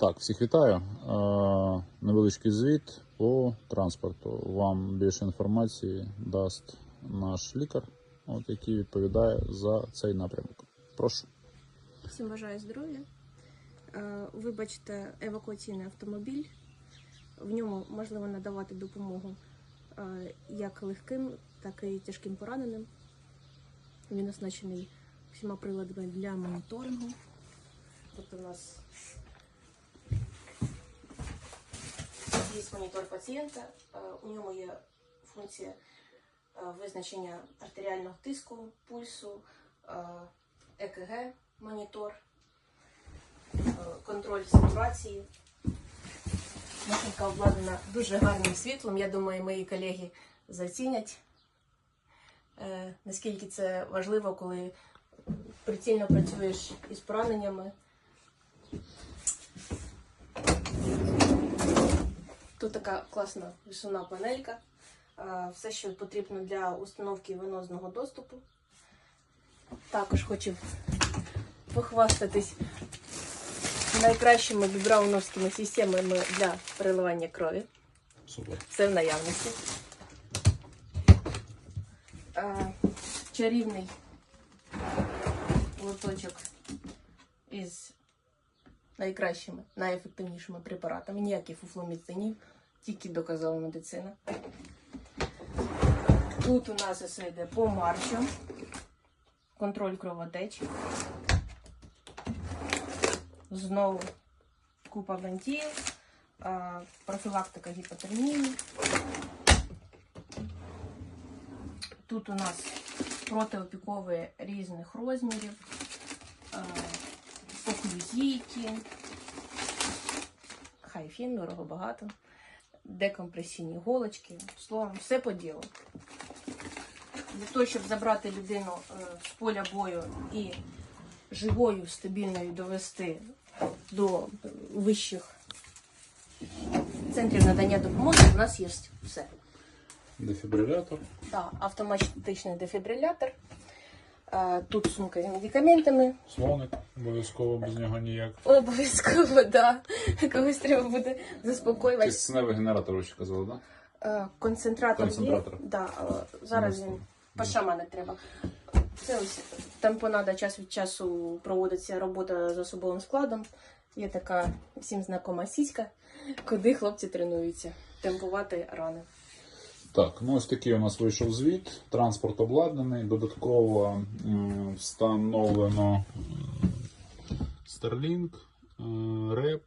Так, всіх вітаю. Е, Невеличкий звіт по транспорту. Вам більше інформації дасть наш лікар, от, який відповідає за цей напрямок. Прошу. Всім бажаю здоров'я. Е, Вибачте, евакуаційний автомобіль. В ньому можливо надавати допомогу е, як легким, так і тяжким пораненим. Він оснащений всіма приладами для моніторингу. Тобто у нас є монітор пацієнта, е, у ньому є функція е, визначення артеріального тиску, пульсу, ЕКГ, монітор, е, контроль сатурації. Машинка обладнана дуже гарним світлом. Я думаю, мої колеги зацінять, е, наскільки це важливо, коли прицільно працюєш із пораненнями. Тут така класна висувна панелька. Все, що потрібно для установки венозного доступу. Також хочу похвастатись найкращими бібрауновськими системами для переливання крові. Супер. Все в наявності. Чарівний лоточок із найкращими, найефективнішими препаратами. Ніяких фуфломіцинів, тільки доказала медицина. Тут у нас все йде по марчам, контроль кровотечі. Знову купа бантів, профілактика гіпотермії. Тут у нас протиопікові різних розмірів, оклюзійки, хайфін, дорого багато, декомпресійні голочки, словом, все по ділу. Для того, щоб забрати людину е, з поля бою і живою, стабільною довести до вищих центрів надання допомоги, у нас є все. Дефібрилятор. Так, автоматичний дефібрилятор. Тут сумка з медикаментами. Слоник. Обов'язково без нього ніяк. Обов'язково, да. Когось треба буде заспокоювати. Кисневий генератор, ще казали, так? Е, Концентратор, Концентратор. є. Да, зараз він по шамана треба. Це ось тампонада час від часу проводиться робота з особовим складом. Є така всім знакома сіська, куди хлопці тренуються темпувати рани. Так, ну ось такий у нас вийшов звіт. Транспорт обладнаний. Додатково встановлено Starlink, е, реп,